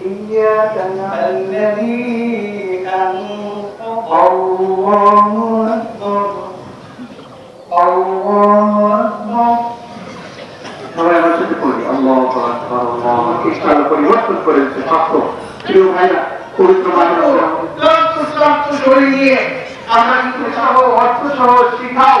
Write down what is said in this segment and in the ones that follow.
إياك نعبد الذي أنطق الله أكبر الله أكبر সবাই আমার সাথে পড়ি আল্লাহ আকবার আল্লাহ ইসলাম পরিবর্তন করেছে সত্য প্রিয় ভাইরা পবিত্র মানুষ লক্ষ লক্ষ শরীর নিয়ে আমরা কিন্তু সহ অর্থ সহ শিখাও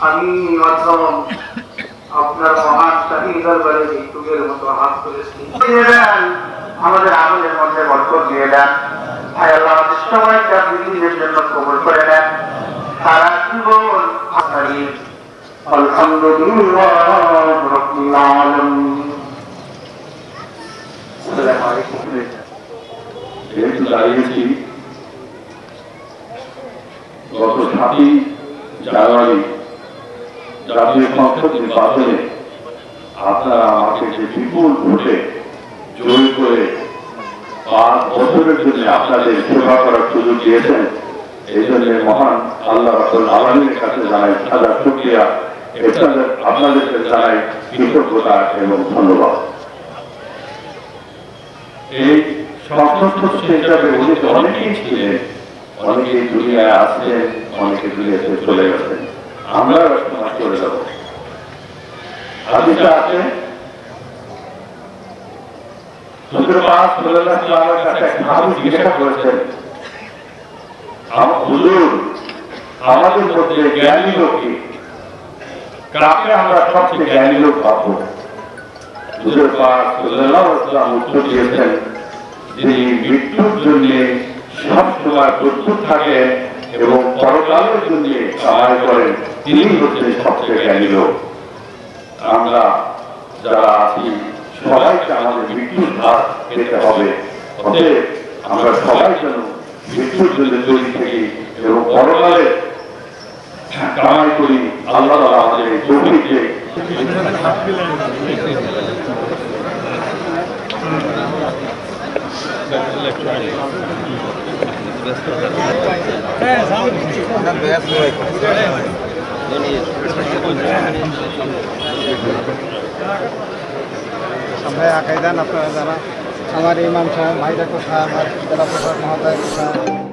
আমি অথম আপনার মহান শাহী দরবারে ভিক্ষুকের মতো হাত করেছি আমাদের আমলের মধ্যে বরকত দিয়ে দেন। ভাই, আল্লাহ আমাদের সবাইকে জন্য কবুল করে নেন। সারা জীবন যেহেতু দাঁড়িয়েছি। গত সাতই জানুয়ারি জাতীয় সংসদ নির্বাচনে আপনারা আমাকে যে বিপুল ভোটে জয়ী করে পাঁচ বছরের জন্য আপনাদের সেবা করার সুযোগ দিয়েছেন। এই জন্য মহান আল্লাহ রাসুল আলমীর কাছে জানাই হাজার শুক্রিয়া। এছাড়া আপনাদেরকে জানাই কৃতজ্ঞতা এবং ধন্যবাদ। এই সংসদ সদস্য হিসাবে উনি অনেকেই ছিলেন, অনেকেই দুনিয়ায় আসছেন, অনেকে দুনিয়াতে চলে গেছেন। আমরা চলে যাব। আমাদের মধ্যে জ্ঞানী লোক কি? কাকে আমরা সবচেয়ে জ্ঞানী লোক উত্তর দিয়েছেন যিনি মৃত্যুর জন্য সব সময় প্রস্তুত থাকেন এবং পরকালের জন্য সহায় করেন তিনি হচ্ছেন সবচেয়ে জ্ঞানী লোক। আমরা যারা আছি, সবাইকে আমাদের মৃত্যুর ধার পেতে হবে। আমরা সবাই যেন মৃত্যুর জন্য তৈরি থাকি এবং পরকালে কামাই করি। আল্লাহ তাআলা আমাদের এই তৌফিককে আমরা আঁকাই দেন আপনারা যারা আমার ইমাম সাহেব ভাইরা কোথায় আমার জেলা কোথায়